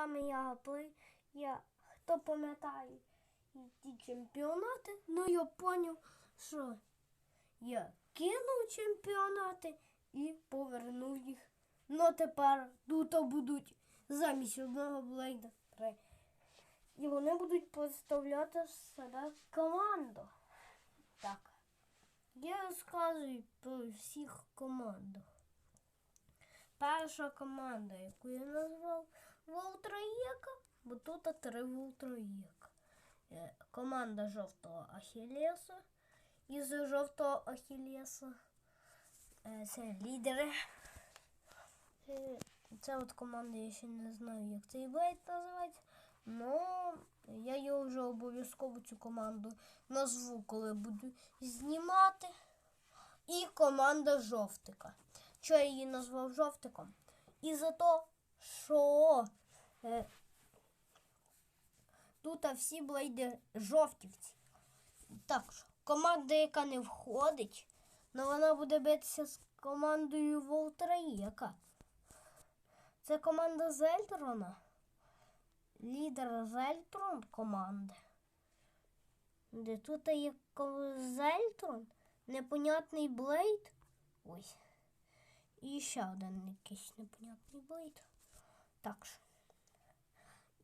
пам'ятаю, я хто пам'ятає ті чемпіонати, ну я поняв, що я кинув чемпіонати і повернув їх. Ну тепер тут будуть замість одного блейда. І вони будуть представляти себе команду. Так. Я розказую про всіх командах. Перша команда, яку я назвав Волтраєка, бо тут три Волтраєка. Е, Команда жовтого Ахілеса. Із жовтого Ахілеса. е, Це лідери. Е, Це от команда, я ще не знаю, як цей блейд називається. Ну, я його вже обов'язково цю команду назву, коли буду знімати. І команда жовтика. Що я її назвав жовтиком? І за то, що тут всі блейди жовтівці. Так команда, яка не входить, але вона буде битися з командою Волтраєка. Це команда Зельтрона. Лідер Зельтрон команди. Де тут є Зельтрон, непонятний Блейд. Ой. І ще один якийсь непонятний Блейд. Так.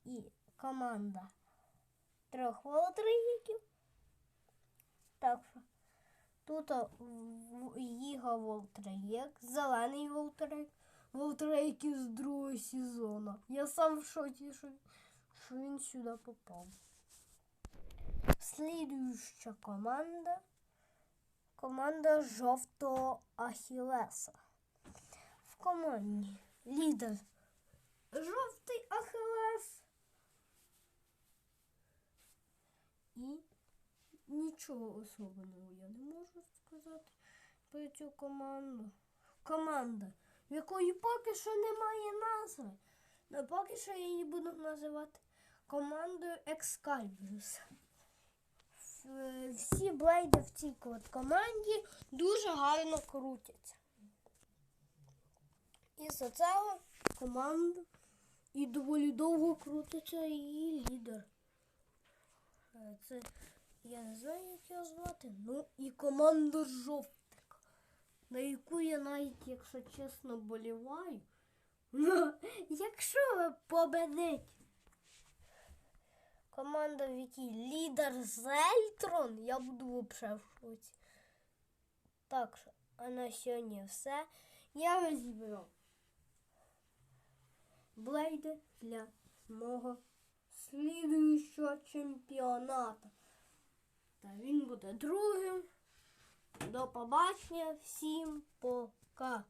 І команда трьох волотраїків. Так що. Тут Їга Волтраєк, зелений Волтраєк, Волтраєк із другого сезону. Я сам в шоці, що він сюди попав. Слідуюча команда. Команда жовтого Ахілеса. В команді лідер жовтий Ахілес. І нічого особливого я не можу сказати про цю команду. Команда, в якої поки що немає назви. Але поки що її буду називати командою Excaliburs. Е, Всі блейди в цій команді дуже гарно крутяться. І за цього команда і доволі довго крутиться її лідер. Е, Це я не знаю, як його звати. Ну і команда жовтик, на яку я навіть, якщо чесно, боліваю. Ну, якщо ви победите команда, в якій лідер Зельтрон, я буду взагалі в шоці. Так що, а на сьогодні все. Я розібрав блейди для мого слідуючого чемпіонату. Та він буде другим. До побачення. Всім пока.